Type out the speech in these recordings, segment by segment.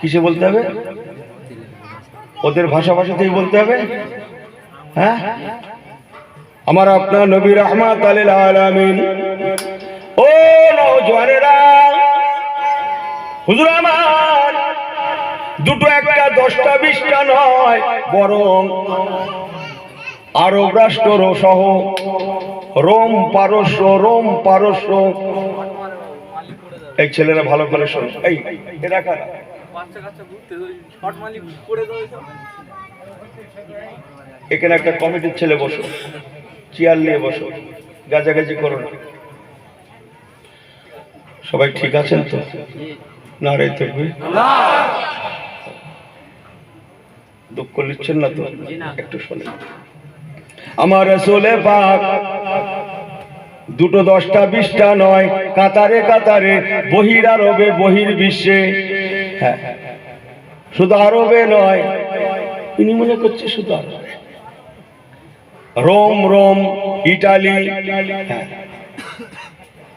কিসে বলতে হবে? ওদের ভাষা ভাষাতেই বলতে হবে? হ্যাঁ? আমার আপনার নবী রহমাত আলামিন। ও আমার, দুটো একটা, দশটা, বিশটা নয়, বরং আরব রাষ্ট্র সহ রোম পারস্য রোম পারস্য এই ছেলেরা ভালো করে শোনো। এই এখানে একটা কমিটির ছেলে বসো। চেয়ার নিয়ে বসো। গাজাগাজি করো না। সবাই ঠিক আছেন তো? না রে থাকবে দুঃখ নিচ্ছেন না তো? একটু শোনেন। আমার রসুলে পাক দুটো দশটা, বিশটা নয়। কাতারে কাতারে বহির আরবে, বহির বিশ্বে। হ্যাঁ। শুধু আরবে নয়, তিনি মনে করছে শুধু আরবে। রোম রোম, ইটালি হ্যাঁ।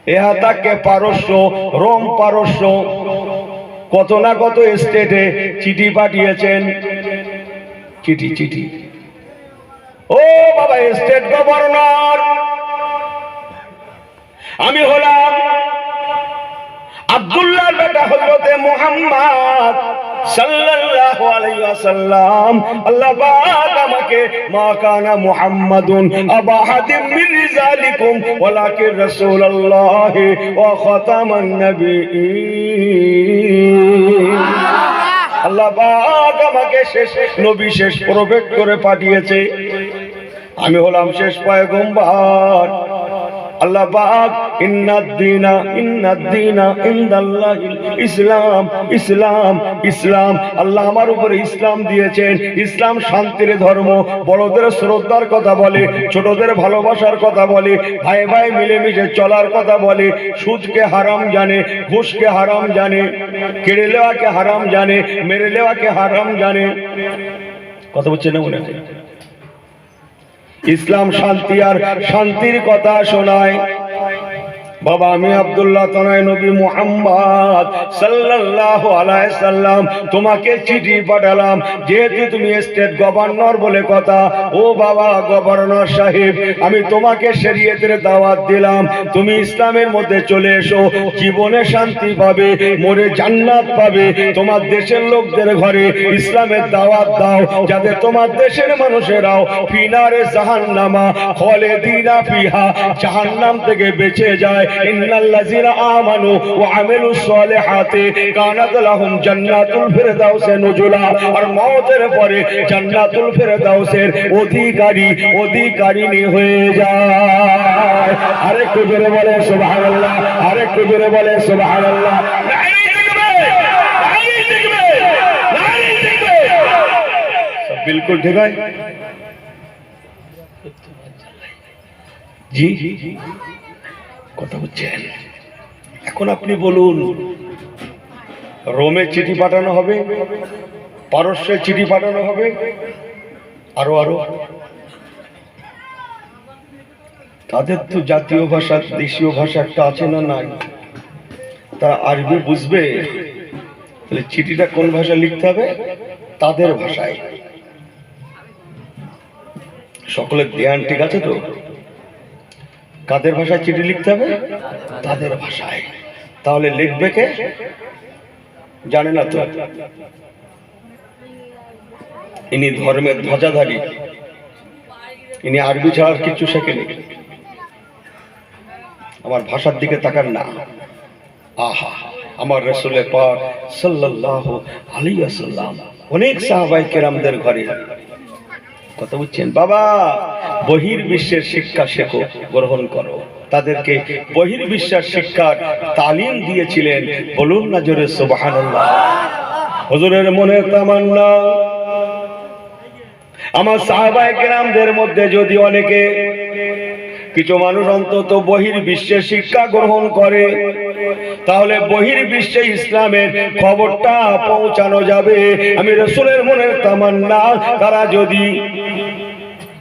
এহা তাকে পারস্য, রোম পারস্য, কত না কত স্টেটে চিঠি পাঠিয়েছেন। চিঠি চিঠি। ও বাবা, স্টেট গভর্নর! আমি হলাম আব্দুল্লাহ বেটা হযরতে মুহাম্মদ আল্লাহ আমাকে আল্লাহ আমাকে শেষ নবী শেষ করে পাঠিয়েছে। আমি হলাম শেষ পয়গম্বর। আল্লাহ পাক ইন্নাদ্দিনা ইন্নাদ্দিনা ইনদাল্লাহিল ইসলাম ইসলাম ইসলাম। আল্লাহ আমার উপরে ইসলাম দিয়েছেন। ইসলাম শান্তির ধর্ম। বড়দের শ্রদ্ধার কথা বলে, ছোটদের ভালোবাসার কথা বলে, ভাই ভাই মিলেমিশে চলার কথা বলে, সুদকে হারাম জানে, ঘুষকে হারাম জানে, কেড়ে নেওয়াকে হারাম জানে, মেরে নেওয়াকে হারাম জানে। কথা বলছে না মনে হয় ইসলাম শান্তি আর শান্তির কথা শোনায়। বাবা আমি আব্দুল্লাহ তনয় নবী মুহাম্মদ সাল্লাল্লাহু আলাইহি সাল্লাম, তোমাকে চিঠি পাঠালাম। যেহেতু তুমি স্টেট গভর্নর বলে কথা, ও বাবা গভর্নর সাহেব, আমি তোমাকে শরীয়তের দাওয়াত দিলাম। তুমি ইসলামের মধ্যে চলে এসো, জীবনে শান্তি পাবে, মরে জান্নাত পাবে। তোমার দেশের লোকদের ঘরে ইসলামের দাওয়াত দাও, যাতে তোমার দেশের মানুষেরাও ফিনারে জাহান্নামা দিনা ফিহা, জাহান্নাম থেকে বেঁচে যায়। ইন্নাল্লাযিনা আমানু ওয়া আমিলুস সালিহাতি কানাত লাহুম জান্নাতুল ফিরদাউসে নুজুলা। আর মওতের পরে জান্নাতুল ফিরদাউসের অধিকারী অধিকারিণী হয়ে যায়। আরেকটু জোরে বলে সুবহানাল্লাহ। আরেকটু জোরে বলে সুবহানাল্লাহ। নারী দেখবে নারী দেখবে নারী দেখবে। কথা বলছেন এখন আপনি বলুন, রোমে চিঠি পাঠানো হবে, পারস্যে চিঠি পাঠানো হবে, আরও আরও। তাদের তো জাতীয় ভাষা, দেশীয় ভাষা একটা আছে না নাই? তারা আরবি বুঝবে? তাহলে চিঠিটা কোন ভাষায় লিখতে হবে? তাদের ভাষায়। সকলের ধ্যান ঠিক আছে তো? কাদের ভাষায় চিঠি লিখতে হবে? তাদের ভাষায়। তাহলে লিখবে কে? জানে না তো। ইনি ধর্মের ধ্বজাধারী। ইনি আরবি ছাড়া কিছু শেখেনি। আমার ভাষার দিকে তাকান না। আহা, আমার রসুলের পর সাল্লাল্লাহু আলাইহি ওয়াসাল্লাম, অনেক সাহাবাই কেরামদের ঘরে। কথা বুঝছেন? বাবা! বহির বিশ্বের শিক্ষা শেখো, গ্রহণ করো। তাদেরকে বহির বিশ্বের শিক্ষার তালিম দিয়েছিলেন বলুন না জোরে সুবহানাল্লাহ। হুজুরের মনে তামান্না। আমার সাহাবায়ে কেরামদের মধ্যে যদি অনেকে কিছু মানুষ অন্তত বহির বিশ্বে শিক্ষা গ্রহণ করে, তাহলে বহির বিশ্বে ইসলামের খবরটা পৌঁছানো যাবে। আমি রসুলের মনের তামান্না, তারা যদি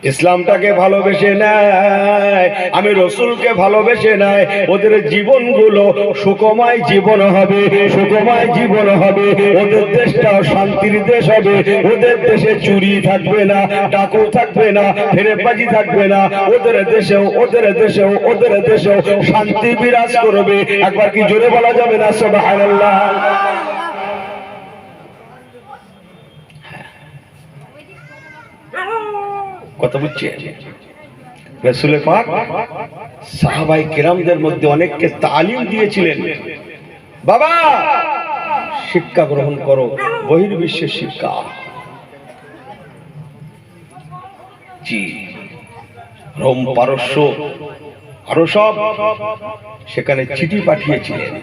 ইসলামটাকে ভালোবেসে নেয়, আমি রসুলকে ভালোবেসে নেয়, ওদের জীবনগুলো সুখময় জীবন হবে, সুখময় জীবন হবে, ওদের দেশটা শান্তির দেশ হবে, ওদের দেশে চুরি থাকবে না, ডাকু থাকবে না, ফেরেবাজি থাকবে না, ওদের দেশেও ওদের দেশেও ওদের দেশেও শান্তি বিরাজ করবে। একবার কি জোরে বলা যাবে না? সুবহানাল্লাহ। কথা বুঝছে রসুলের পাক সাহাবাই কেরামদের মধ্যে অনেককে তালিম দিয়েছিলেন। বাবা, শিক্ষা গ্রহণ করো বহির্বিশ্বের শিক্ষা। জি, রোম পারস্য, আরও সব সেখানে চিঠি পাঠিয়েছিলেন।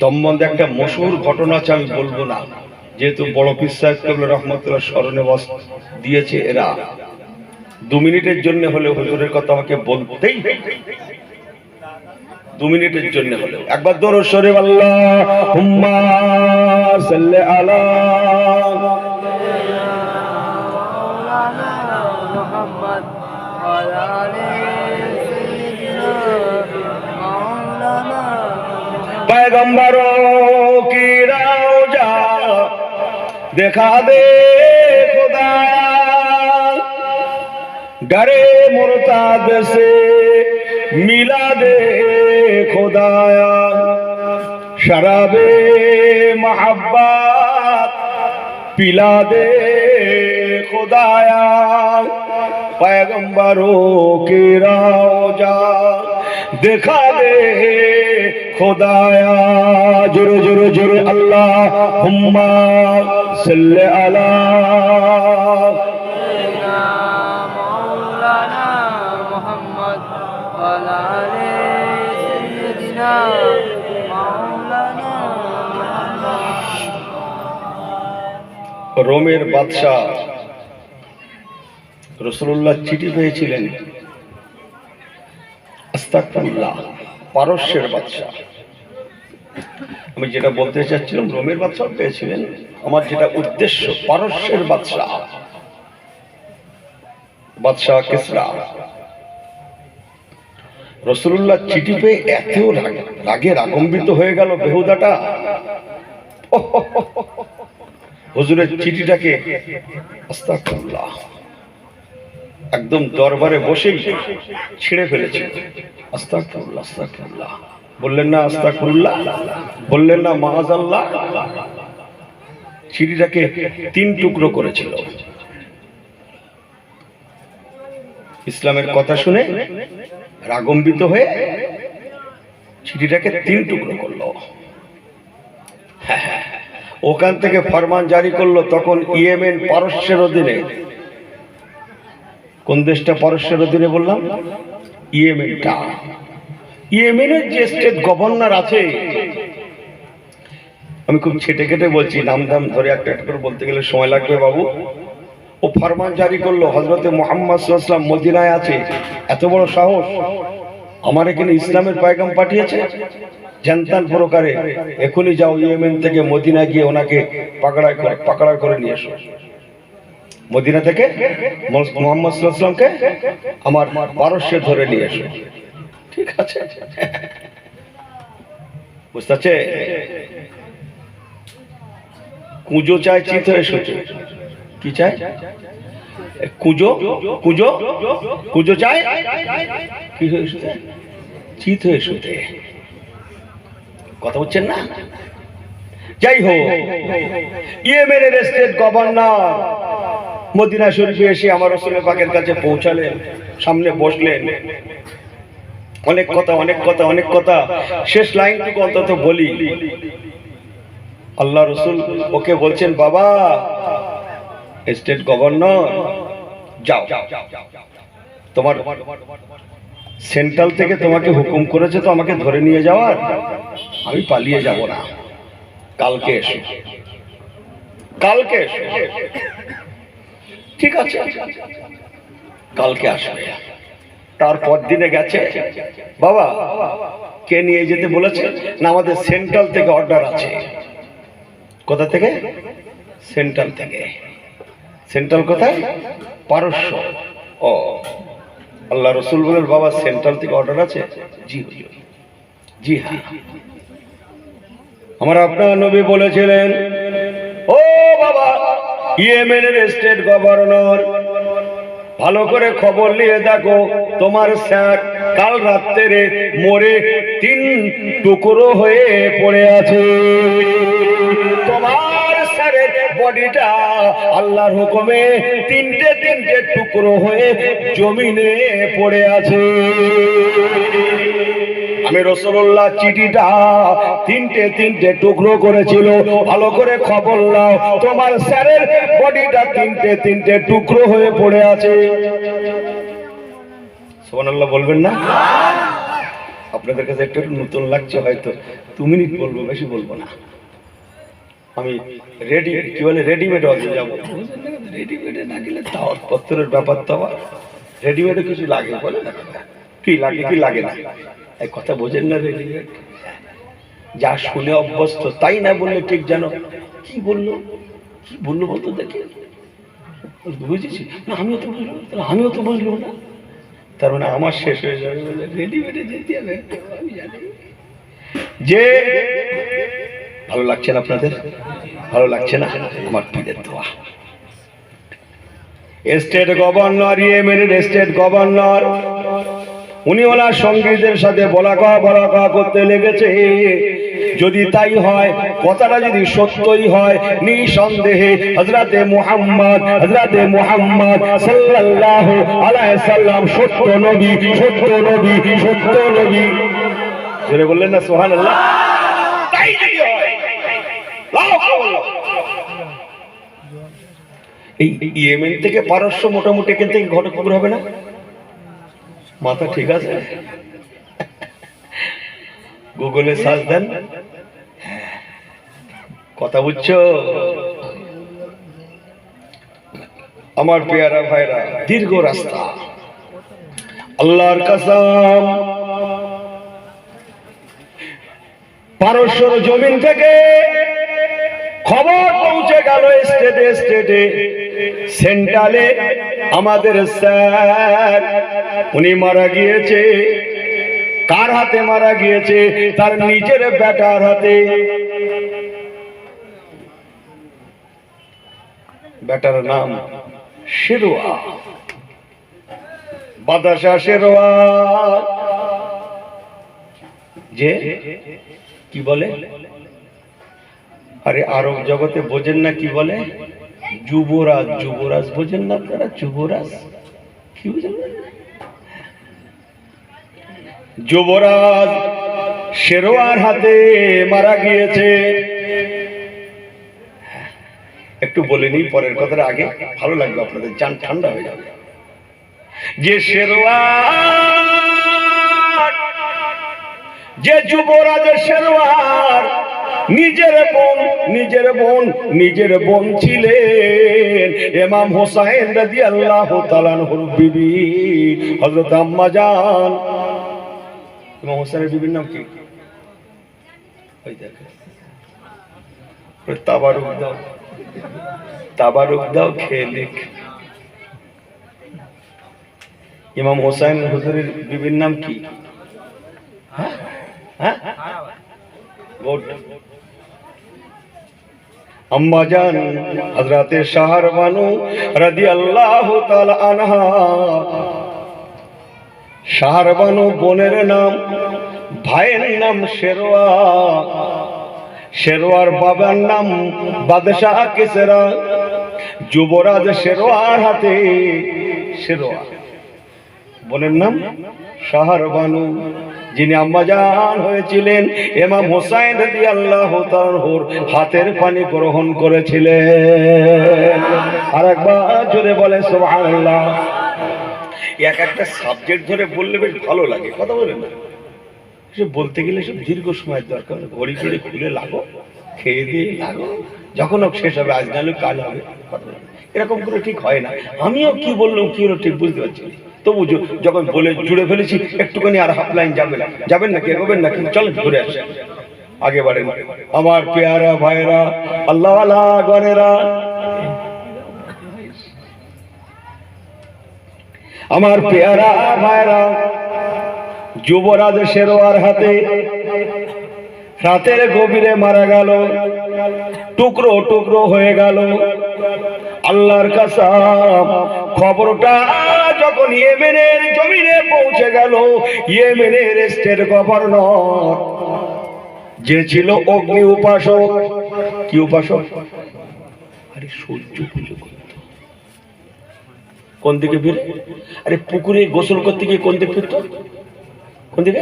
সম্বন্ধে একটা মশুর ঘটনা আছে, আমি বলব না। যেহেতু বড় পীর সাহেব কেবল রহমতুল্লাহ স্মরণে বস দিয়েছে এরা দু মিনিটের জন্য হলে হুজুরের কথা আমাকে বলতেই হবে। দু মিনিটের জন্য হলে একবার দৌড় সরে আল্লাহ হুম্মা সাল্লি আলা মোহাম্মদ আলালে মাওলানা पैगंबरों की रौजा देखा दे खुदा डरे मुर्ताद से मिला दे खुदाया शराबे मोहब्बत पिला दे खुदाया पैगंबरों की रौजा दिखा दे খোদায়া জোরে জোরে জোরে আল্লাহ হুম্মা সাল্লি আলা রোমের বাদশাহ রসুল্লাহ চিঠি পেয়েছিলেন। আস্তাকুল্লাহ পারস্যের বাদশাহ। আমি যেটা বলতে চাচ্ছিলাম, রোমের বাদশাহ পেয়েছিলেন। আমার যেটা উদ্দেশ্য, পারস্যের বাদশাহ। বাদশাহ কেসরা। রসুল্লাহ চিঠি পেয়ে এত রাগ- রাগে রাগম্বিত হয়ে গেল বেহুদাটা। হুজুরের চিঠিটাকে আস্তাগফিরুল্লাহ। একদম দরবারে বসেই ছিঁড়ে ফেলেছে। বললেন না, আস্তাগফিরুল্লাহ। বললেন না মাআজাল্লাহ চিঠিটাকে তিন টুকরো করেছিল। ইসলামের কথা শুনে রাগম্বিত হয়ে চিঠিটাকে তিন টুকরো করল। ওখান থেকে ফরমান জারি করল, তখন ইয়েমেন পারস্যের অধীনে। কোন দেশটা পারস্যের অধীনে বললাম? ইয়েমেনটা। ইয়েমেনের যে স্টেট গভর্নর আছে, আমি খুব ছেটে কেটে বলছি নাম দাম ধরে একটা একটা করে বলতে গেলে সময় লাগবে বাবু। ও ফরমান জারি করল হজরতে মোহাম্মদ মদিনায় আছে। এত বড় সাহস। আমার এখানে ইসলামের পায়গাম পাঠিয়েছে। জানতান প্রকারে এখনই যাও ইয়েমেন থেকে মদিনা গিয়ে ওনাকে পাকড়ায় করে পাকড়ায় করে নিয়ে এসো। মদিনা থেকে মোহাম্মদ আমার পারস্যে ধরে নিয়ে এসো। ঠিক আছে? বুঝতে পারছে? কুঁজো চায় চিত হয়ে শুতে কি চায়? কুঁজো কুঁজো কুঁজো চায় কি হয়ে চিত হয়ে শুতে কথা বলছেন না? যাই হোক, ইয়েমেনের স্টেট গভর্নর মদিনা শরীফে এসে আমার রসুলের পাকের কাছে পৌঁছালেন, সামনে বসলেন। অনেক কথা অনেক কথা অনেক কথা। শেষ লাইনটুকু অন্তত বলি। আল্লাহ রসুল ওকে বলছেন, বাবা, স্টেট গভর্নর, যাও। তোমার সেন্ট্রাল থেকে তোমাকে হুকুম করেছে তো আমাকে ধরে নিয়ে যাওয়ার। আমি পালিয়ে যাব না। কালকে এসো। কালকে এসো। ঠিক আছে। কালকে আসবে। তারপর দিনে গেছে। বাবা, কে নিয়ে যেতে বলেছে? না, আমাদের সেন্ট্রাল থেকে অর্ডার আছে। কোথা থেকে? সেন্ট্রাল থেকে। সেন্ট্রাল কোথায়? পারস্য। ও, আল্লাহ রসুল বলেন, বাবা, সেন্ট্রাল থেকে অর্ডার আছে? জি জি হ্যাঁ। আমার আপনার নবী বলেছিলেন, ও বাবা ইয়েমেনের স্টেট গভর্নর। ভালো করে খবর নিয়ে দেখো, তোমার স্যার কাল রাত্রে মরে তিন টুকরো হয়ে পড়ে আছে। তোমার স্যারের বডিটা আল্লাহর হুকুমে তিনটে তিনটে টুকরো হয়ে জমিনে পড়ে আছে। আমি রসুল্লাহ চিঠিটা তিনটে তিনটে টুকরো করেছিল। ভালো করে খবর নাও, তোমার স্যারের বডিটা তিনটে তিনটে টুকরো হয়ে পড়ে আছে। বলবেন না? আপনাদের কাছে একটু নতুন লাগছে হয়তো। দু মিনিট বলব, বেশি বলব না। আমি রেডি কি বলে রেডিমেড হতে যাব। রেডিমেডে না গেলে দাওয়াত পত্রের ব্যাপার তো আবার। রেডিমেডে কিছু লাগে, বলে না। কি লাগে কি লাগে না? এই কথা বোঝেন না রেডিমেড যা শুনে অভ্যস্ত তাই না বললে ঠিক জানো? কি বলল? কি বলল বলতো দেখি। বুঝেছি না, আমিও তো বুঝলাম আমিও তো বুঝলাম না। তার মানে আমার শেষ হয়ে যাবে রেডিমেডে যেতে হবে। যে ভালো লাগছে না আপনাদের? ভালো লাগছে না? আমার পীরের দোয়া। স্টেট গভর্নর ইয়েমেনের স্টেট গভর্নর উনি ওনার সঙ্গীদের সাথে বলা কওয়া বলা কওয়া করতে লেগেছে। যদি তাই হয়, কথাটা যদি সত্যই হয়, নিঃসন্দেহে হজরতে মুহাম্মদ হজরতে মুহাম্মদ সাল্লাল্লাহু আলাইহি সাল্লাম সত্য নবী সত্য নবী সত্য নবী। জোরে বললেন না, সুবহানাল্লাহ। তাই যদি হয় এই ইয়েমেন থেকে পারস্য মোটামুটি এখান থেকে ঘটকপুর হবে না? মাথা ঠিক আছে? গুগলে সার্চ দেন। কথা বুঝছ? আমার পেয়ারা ভাইরা, দীর্ঘ রাস্তা। আল্লাহর কাসাম। পারস্যর জমিন থেকে খবর পৌঁছে গেল স্টেটে স্টেটে সেন্ট্রালে আমাদের স্যার, উনি মারা গিয়েছে। কার হাতে মারা গিয়েছে? তার নিজের বেটার হাতে। বেটার নাম শেরোয়া। বাতাসা শেরোয়া। যে কি বলে? আরে আরব জগতে বোঝেন না কি বলে? যুবরাজ যুবরাজ বোঝেন না আপনারা? যুবরাজ? কি বুঝেন? না? যুবরাজ শেরোয়ার হাতে মারা গিয়েছে। একটু বলে নিই পরের কথাটা আগে। ভালো লাগবে আপনাদের যান ঠান্ডা হয়ে যাবে। যে শেরওয়ার, যে যুবরাজের শেরওয়ার নিজের বোন নিজের বোন নিজের বোন ছিলেন। এমাম হোসাইন রাজি আল্লাহ তালানহুর বিবি হজরত আম্মা জান। ইমাম হোসেনের বিবির নাম কি? ওই দেখে। তাবারুক দাও। তাবারুক দাও, খেয়ে লিখ ইমাম হোসাইন হুজুরের বিবির নাম কি? হ্যাঁ? হ্যাঁ? আম্মা জান, হযরতে শাহর বানু রাদিয়াল্লাহু তাআলা আনহা। শাহর বানু বোনের নাম, ভাইয়ের নাম শেরওয়া। শেরওয়ার বাবার নাম বাদশাহ কেসেরা। যুবরাজ শেরওয়ার হাতে শেরওয়া। বোনের নাম শাহর বানু যিনি আম্মাজান হয়েছিলেন এমাম হোসাইন রাদি আল্লাহ হাতের পানি গ্রহণ করেছিলেন। আর একবার জোরে বলে, সুবহানাল্লাহ। এক একটা সাবজেক্ট ধরে বললে বেশ ভালো লাগে, কথা বলে না। সে বলতে গেলে সব দীর্ঘ সময়ের দরকার ঘড়ি টড়ি খুলে লাগো, খেয়ে দিয়ে লাগো, যখন হোক শেষ হবে, আজ কাল হবে এরকম করে ঠিক হয় না। আমিও কি বললাম, কি হলো ঠিক বুঝতে পারছি না। তবু যখন বলে জুড়ে ফেলেছি, একটুখানি আর হাফ লাইন যাবে যাবেন নাকি, এগোবেন নাকি? চলেন, ঘুরে আসে। আগে বাড়েন। আমার পেয়ারা ভাইরা আল্লাহ গনেরা আমার পেয়ারা ভাইরা যুবরাজ শেরোয়ার হাতে রাতের গভীরে মারা গেল। টুকরো টুকরো হয়ে গেল। আল্লাহর কাসাম খবরটা যখন ইয়েমেনের জমিনে পৌঁছে গেল, ইয়েমেনের স্টেট গভর্নর, যে ছিল অগ্নি উপাসক, কি উপাসক? আরে সূর্য পুজো কোন দিকে ফিরে আরে পুকুরে গোসল করতে গিয়ে কোন দিকে ফিরত কোন দিকে?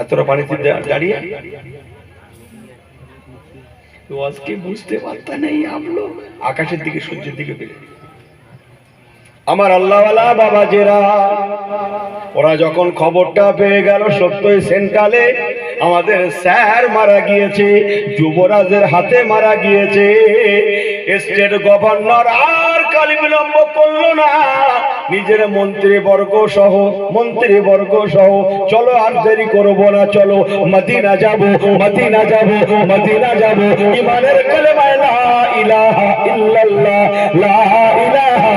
এতটা পানিতে দাঁড়িয়ে? বুঝতে পারতা নেই আমলো আকাশের দিকে, সূর্যের দিকে ফিরে আমার আল্লাহওয়ালা বাবা জেরা ওরা যখন খবরটা পেয়ে গেল সত্যই সেন্ট্রালে, আমাদের স্যার মারা গিয়েছে, যুবরাজের হাতে মারা গিয়েছে। স্টেট গভর্নর আর কালি বিলম্ব করল না। নিজের মন্ত্রী বর্গ সহ মন্ত্রী বর্গ সহ, চলো আর দেরি করব না, চলো। মদিনা যাব মদিনা যাব মদিনা যাব। ইমানের কালেমায় লা ইলাহা ইল্লাল্লাহ, লা ইলাহা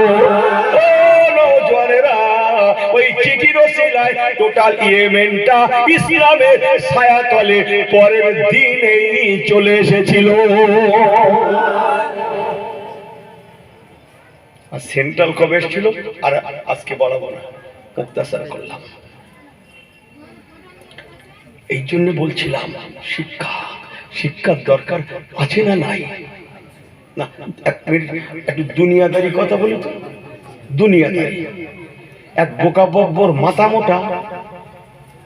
ওসিলায় টোটাল ইয়েমেনটা ইসলামের ছায়াতলে পরের দিনেই চলে এসেছিল। আর সেন্ট্রাল কবে এসেছিল? আর আজকে বলাবো না, মুক্তাসার করলাম। এই জন্য বলছিলাম, শিক্ষা, শিক্ষার দরকার আছে না নাই? না, এক মিনিট, একটু দুনিয়াদারি কথা বলি তো। দুনিয়াদারি। এক বোকা বব্বর মাথা মোটা,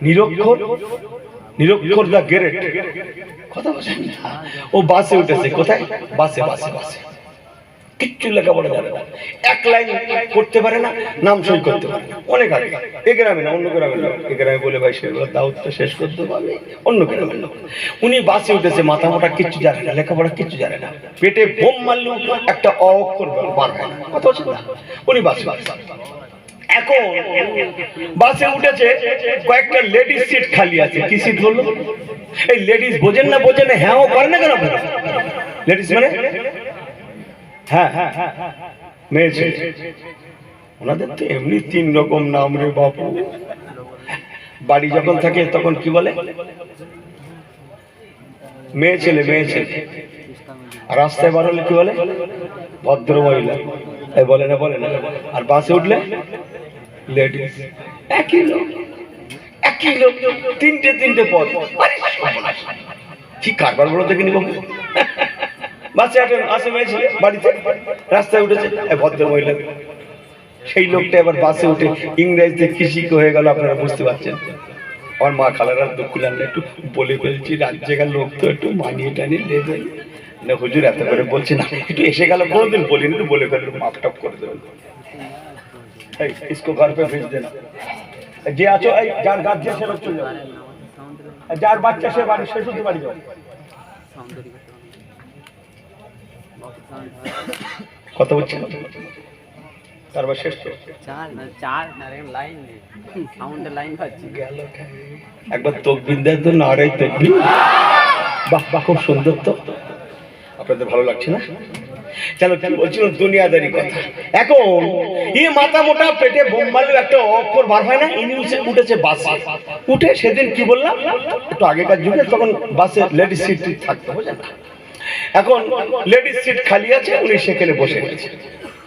নিরক্ষর নিরক্ষর দা গ্রেট কথা বলছেন না? ও বাসে উঠেছে, কোথায়? বাসে বাসে বাসে। কিচ্ছু লেখাপড়া জানে না। এক লাইন করতে পারে না, নাম সই করতে পারে অনেক আগে। এ গ্রামে না, অন্য গ্রামে না এ গ্রামে বলে, ভাই সেগুলো দাউদটা শেষ করতে পারবে অন্য গ্রামের লোক। উনি বাসে উঠেছে, মাথা মোটা, কিচ্ছু জানে না, লেখাপড়া কিচ্ছু জানে না। পেটে বোম মারলেও একটা অক্ষর বার হয় না। কথা হচ্ছে না? উনি বাসে এখন বাসে উঠেছে কয়েকটা লেডিস সিট খালি আছে। কি সিট বলল? এই লেডিস বোঝেন না বোঝেন না হ্যাঁ ও করে না কেন লেডিস মানে? হ্যাঁ হ্যাঁ হ্যাঁ মেয়ে ছেলে। ওনাদের তো এমনি তিন রকম নাম রে বাপু। বাড়ি যখন থাকে তখন কি বলে? মেয়ে ছেলে মেয়ে ছেলে। রাস্তায় বার হলে কি বলে? ভদ্র মহিলা। বলে না বলে না। আর বাসে উঠলে? তিনটে কারবার বাসে বাড়িতে। রাস্তায় উঠেছে সেই লোকটা এবার বাসে উঠে ইংরেজিতে কৃষিক হয়ে গেল আপনারা বুঝতে পারছেন? আমার মা খালারা দুঃখ লাগলে, একটু বলে ফেলছি রাজ্যেকার লোক তো একটু মানিয়ে টানিয়ে নেবেন না, হুজুর, এত করে বলছি না, একটু এসে গেল, কোনোদিন বলিনি, একটু বলে ফেলবেন মাপ টাপ করে দেবেন। इसको घर पे भेज देना যে আছো এই যার গাছ দিয়ে সে লোক চলে যাও আর যার বাচ্চা সে বাড়ি সে শুধু বাড়ি যাও কথা বলছি তারপর শেষ তো চার না চার না লাইন নেই সাউন্ডের লাইন পাচ্ছি গেল একবার তকবির দেন তো নারাই তকবির বাহ বাহ খুব সুন্দর তো আপনাদের ভালো লাগছে না চলো কি বলছিলাম দুনিয়াদারি কথা। এখন ই মাথা মোটা পেটে বোম মারলেও একটা অক্ষর বার হয় না ইনি উঠে- উঠেছে বাসে। উঠে সেদিন কি বললাম? একটু আগেকার যুগে তখন বাসে লেডিস সিট থাকতো, বুঝলেন? এখন লেডিস সিট খালি আছে, উনি সেখানে বসে গেছে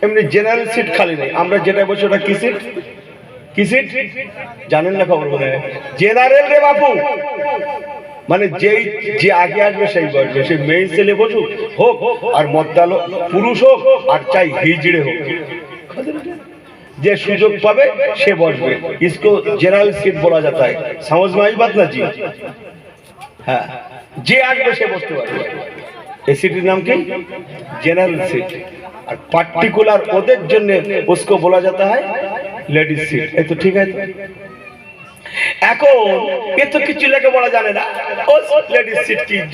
এমনি জেনারেল সিট খালি নেই। আমরা যেটা বসে ওটা কি সিট? কি সিট? জানেন না খবর বলে জেনারেল রে বাপু! মানে যেই যে আগে আসবে সেই বসবে সে মেয়ে ছেলে বসুক, হোক, আর মদ্দালো পুরুষ হোক, আর চাই হিজড়ে হোক। যে সুযোগ পাবে, সে বসবে। ইসকো জেনারেল সিট বলা যাতা হয় সমাজ মাই বাদ না জি? হ্যাঁ। যে আসবে, সে বসতে পারবে। এই সিটির নাম কি? General seat. আর পার্টিকুলার ওদের জন্য উসকো বলা যেতে হয় লেডিস সিট এই তো ঠিক আছে। এখন এ তো লেখা বলা জানে না।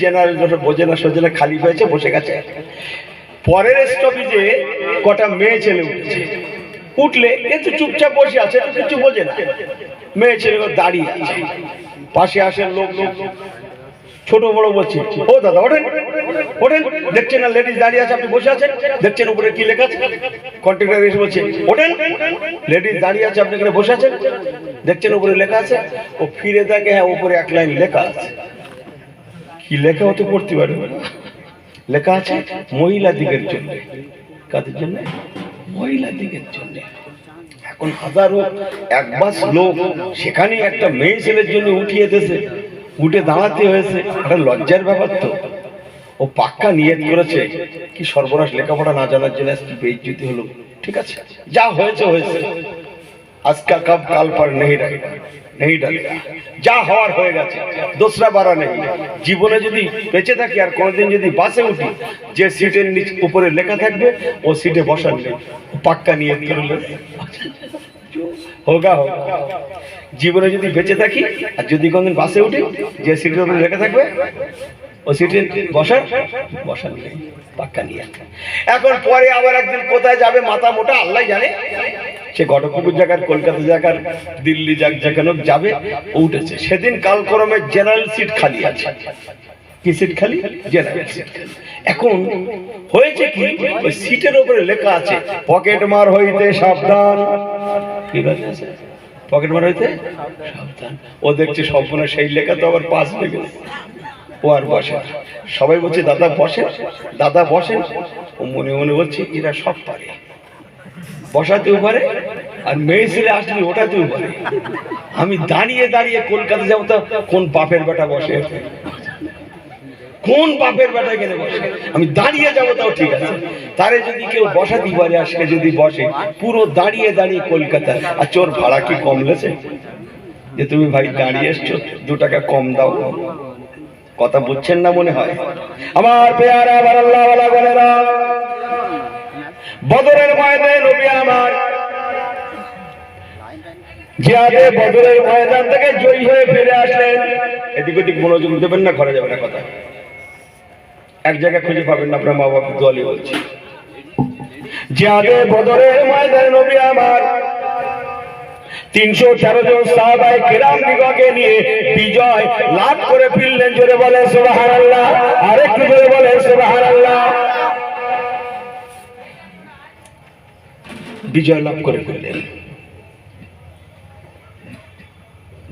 জেনারেল বোঝে না খালি হয়েছে, বসে গেছে। পরের স্টপেজে কটা মেয়ে ছেলে উঠেছে। উঠলে এ তো চুপচাপ বসে আছে কিছু বোঝে না। মেয়ে ছেলেগুলো দাঁড়িয়ে পাশে আসেন লোক লোক। ছোট বড় বলছি, ও দাদা, ওঠেন। ওঠেন, দেখছেন না লেডিস দাঁড়িয়ে আছে, আপনি বসে আছেন, দেখছেন উপরে কি লেখা আছে? কন্ট্রাক্টর এসে বলছে, ওঠেন, লেডিস দাঁড়িয়ে আছে, আপনি এখানে বসে আছেন, দেখছেন উপরে লেখা আছে? ও ফিরে দেখে হ্যাঁ উপরে এক লাইন লেখা আছে। কি লেখা হতে পড়তে পারবে লেখা আছে, মহিলা দিকের জন্য। কাদের জন্য? মহিলা দিকের জন্য। এখন হাজারো এক বাস লোক সেখানে একটা মেয়ে ছেলের জন্য উঠিয়ে দিয়েছে, উঠে দাঁড়াতে হয়েছে। একটা লজ্জার ব্যাপার তো। ও পাক্কা নিয়ত করেছে কি সর্বনাশ লেখাপড়া না জানার জন্য আজকে বেজ্জুতি হলো। ঠিক আছে? যা হয়েছে হয়েছে। আজকা কাপ কাল পার নেই ডাকা, নেই যা হওয়ার হয়ে গেছে, দোসরা বারা নেই। জীবনে যদি বেঁচে থাকি আর কোনোদিন যদি বাসে উঠি, যে সিটের নিচ উপরে লেখা থাকবে, ও সিটে বসার নেই। পাক্কা নিয়ে করলে। হোগা হোক জীবনে যদি বেঁচে থাকি আর যদি কোনদিন বাসে উঠি, যে সিটের উপরে লেখা থাকবে ও সিটে বসার বসার নেই এখন পরে আবার একদিন কোথায় যাবে মাথা মোটা, আল্লাহ জানে। সে ঘটকপুকুর জায়গার, কলকাতা জায়গার, দিল্লি যাক যেখানে যাবে উঠেছে। সেদিন কালক্রমে জেনারেল সিট খালি আছে। কি সিট খালি? জেনারেল সিট এখন হয়েছে কি, ওই সিটের উপরে লেখা আছে, পকেট মার হইতে সাবধান। কি আছে? পকেট মার হইতে সাবধান। ও দেখছে সম্পূর্ণ সেই লেখা তো আবার পাস গেছে ও আর বসে। সবাই বলছে, দাদা বসে দাদা বসে? ও মনে মনে বলছে, এরা সব পারে। বসাতেও পারে আর মেয়ে ছেলে আসলে ওটাতেও পারে। আমি দাঁড়িয়ে দাঁড়িয়ে কলকাতা যাব, তো কোন বাপের বেটা বসে কোন বাপের বেটা গেলে বসে? আমি দাঁড়িয়ে যাব, তাও ঠিক আছে। তারে যদি কেউ বসাতে পারে, আজকে যদি বসে, পুরো দাঁড়িয়ে দাঁড়িয়ে কলকাতা। আর চোর ভাড়া কি কম লেছে যে তুমি ভাই দাঁড়িয়ে এসছো, দু টাকা কম দাও। কথা বুঝছেন না মনে হয়? আমার পেয়ারা আবার আল্লাহ ওয়ালা বদরের ময়দানে নবী আমার, জিহাদে বদরের ময়দান থেকে জয়ী হয়ে ফিরে আসলেন। এদিক ওদিক মনোযোগ দেবেন না, ঘরে যাবে না কথা। এক জায়গায় খুঁজে পাবেন না আপনার মা বাবা দলই বলছি। জিহাদে বদরের ময়দানে নবী আমার তিনশো তেরো জন সাহাবাই কেরাম দিগকে নিয়ে বিজয় লাভ করে ফিরলেন। জোরে বলে সুবাহান আল্লাহ আরেকটু জোরে বলে সুবাহান আল্লাহ বিজয় লাভ করে ফিরলেন।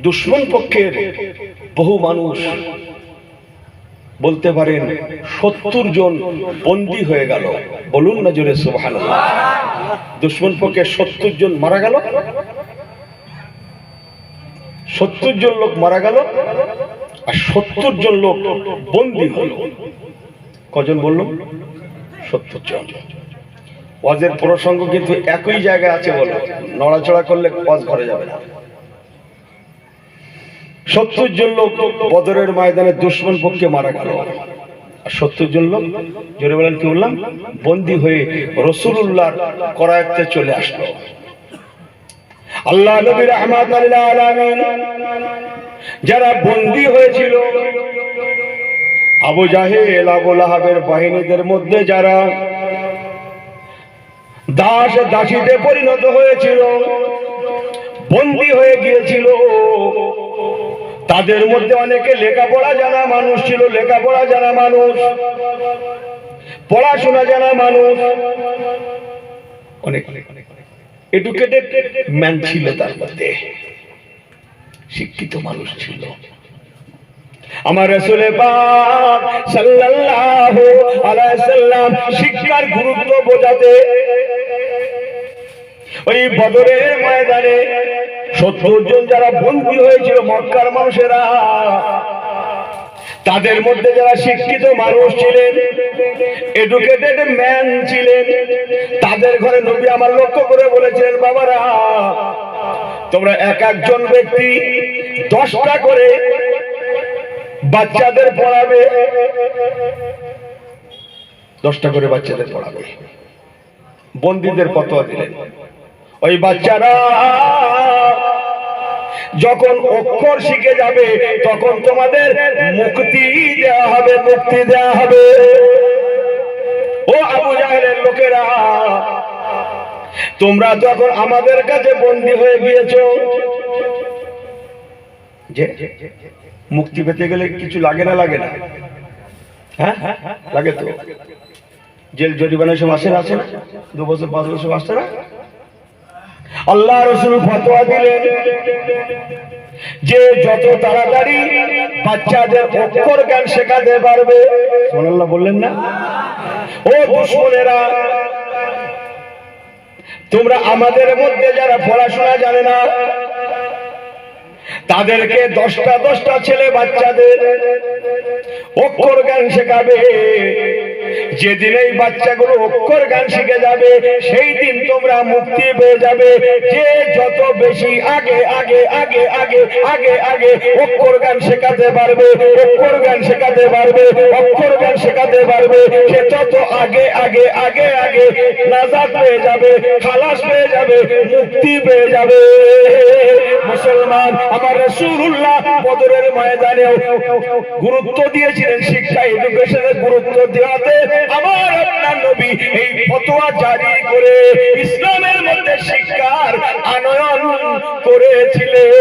দুশ্মন পক্ষের বহু মানুষ বলতে পারেন, সত্তর জন বন্দী হয়ে গেল। বলুন না জোরে সুবাহান দুশ্মন পক্ষে সত্তর জন মারা গেল? সত্তর জন লোক মারা গেল আর সত্তর জন লোক বন্দী হলো। কজন বলল? সত্তর জন। ওয়াজের প্রসঙ্গ কিন্তু একই জায়গায় আছে বলো। নড়াচড়া করলে ওয়াজ ঘরে যাবে না। সত্তর জন লোক বদরের ময়দানে দুশ্মন পক্ষে মারা গেল। আর সত্তর জন লোক, জোরে বলেন কি বললাম? বন্দী হয়ে রসুল্লাহর করায়ত্তে চলে আসলো। আল্লাহ নবী আলামিন। যারা বন্দী হয়েছিল, আবু জাহেল, আবু লাহাবের বাহিনীদের মধ্যে যারা দাস দাসীতে পরিণত হয়েছিল, বন্দী হয়ে গিয়েছিল, তাদের মধ্যে অনেকে লেখাপড়া জানা মানুষ ছিল, লেখাপড়া জানা মানুষ, পড়াশোনা জানা মানুষ। অনেক অনেক অনেক। এডুকেটেড ম্যান ছিল তার মধ্যে। শিক্ষিত মানুষ ছিল। আমার রসুলে পাক শিক্ষার গুরুত্ব বোঝাতে ওই বদরের ময়দানে সত্তর জন যারা বন্দী হয়েছিল, মক্কার মানুষেরা তাদের মধ্যে যারা শিক্ষিত মানুষ ছিলেন এডুকেটেড ম্যান ছিলেন, তাদের ঘরে নবী আমার লক্ষ্য করে বলেছিলেন, বাবারা, তোমরা এক একজন ব্যক্তি দশটা করে বাচ্চাদের পড়াবে। দশটা করে বাচ্চাদের পড়াবে। বন্দীদের ফতোয়া দিলেন। ওই বাচ্চারা যখন অক্ষর শিখে যাবে, তখন তোমাদের মুক্তি দেওয়া হবে, মুক্তি দেওয়া হবে। ও আবু জাহেলের লোকেরা, তোমরা যখন আমাদের কাছে বন্দী হয়ে গিয়েছো। যে, মুক্তি পেতে গেলে কিছু লাগে না লাগে না? হ্যাঁ? লাগে তো। জেল জরিমানা সব আসে না আসে না? দু বছর, পাঁচ বছর আসছে না? আল্লাহ রসুল ফতোয়া দিলেন যে যত তাড়াতাড়ি বাচ্চাদের অক্ষর জ্ঞান শেখাতে পারবে সোনাল্লাহ বললেন না? ও দুশ্মনেরা, তোমরা আমাদের মধ্যে যারা পড়াশোনা জানে না, তাদেরকে দশটা দশটা ছেলে বাচ্চাদের অক্ষর জ্ঞান শেখাবে। যেদিন এই বাচ্চাগুলো অক্ষর গান শিখে যাবে, সেই দিন তোমরা মুক্তি পেয়ে যাবে। যে যত বেশি আগে আগে আগে আগে আগে আগে অক্ষর গান শেখাতে পারবে, অক্ষর গান শেখাতে পারবে, অক্ষর গান শেখাতে পারবে, সে তত আগে আগে আগে আগে নাজাদ পেয়ে যাবে, খালাস পেয়ে যাবে, মুক্তি পেয়ে যাবে। মুসলমান, আমার রসুল্লাহ বদরের ময়দানেও গুরুত্ব দিয়েছিলেন শিক্ষা এডুকেশনের গুরুত্ব দেওয়াতে। আমার আপনার নবী এই ফতোয়া জারি করে ইসলামের মধ্যে শিক্ষার আনয়ন করেছিলেন।